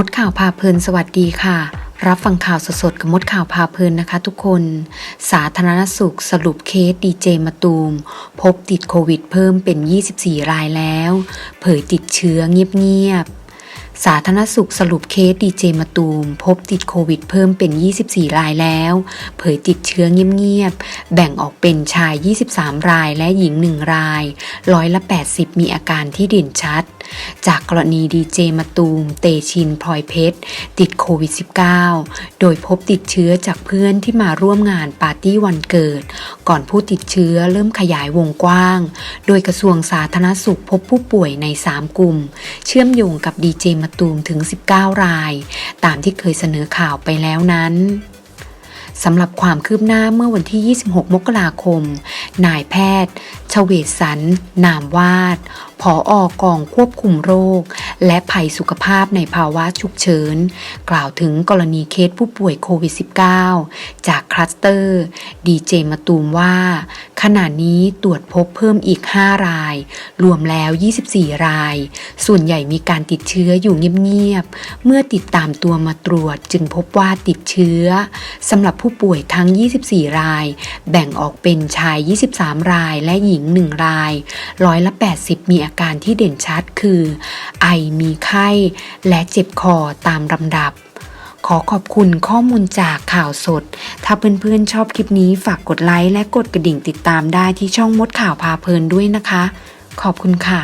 มดข่าวพาเพลินสวัสดีค่ะ รับฟังข่าวสดๆกับมดข่าวพาเพลินนะคะทุกคน สาธารณสุขสรุปเคสดีเจมาตูม พบติดโควิดเพิ่มเป็น 24 รายแล้ว เผยติดเชื้อเงียบๆ สาธารณสุขสรุปเคสดีเจมาตูม พบติดโควิดเพิ่มเป็น 24 รายแล้ว เผยติดเชื้อเงียบๆ แบ่งออกเป็นชาย 23 รายและหญิง 1 ราย ร้อยละ 80 มีอาการที่เด่นชัด จากกรณีดีเจมาตูมเตชินพลอยเพชร ติดโควิด -19 โดยพบติดเชื้อจากเพื่อนที่มาร่วมงานปาร์ตี้วันเกิด ก่อนผู้ติดเชื้อเริ่มขยายวงกว้าง โดยกระทรวงสาธารณสุขพบผู้ป่วยใน 3 กลุ่ม เชื่อมโยงกับดีเจมาตูมถึง 19 ราย ตามที่เคยเสนอข่าวไปแล้วนั้นสำหรับความคืบหน้าเมื่อวันที่ 26 มกราคม นายแพทย์ ชเวศสัน นามวาดผออกองควบคุมโรค และภัยสุขภาพในภาวะฉุกเฉิน กล่าวถึงกรณีเคสผู้ป่วยโควิด -19 จากคลัสเตอร์ดีเจมาตูมว่า ขณะนี้ตรวจพบเพิ่มอีก 5 ราย รวมแล้ว 24 ราย ส่วนใหญ่มีการติดเชื้ออยู่เงียบๆ เมื่อติดตามตัวมาตรวจจึงพบว่าติดเชื้อสำหรับผู้ป่วยทั้ง 24 ราย แบ่งออกเป็นชาย 23 รายและหญิง 1 ราย ร้อยละ 80 มีอาการที่เด่นชัดคือ ไอมีไข้ และเจ็บคอตามลำดับ ขอขอบคุณข้อมูลจากข่าวสด ถ้าเพื่อนๆชอบคลิปนี้ฝากกดไลค์และกดกระดิ่งติดตามได้ที่ช่องมดข่าวพาเพลินด้วยนะคะ ขอบคุณค่ะ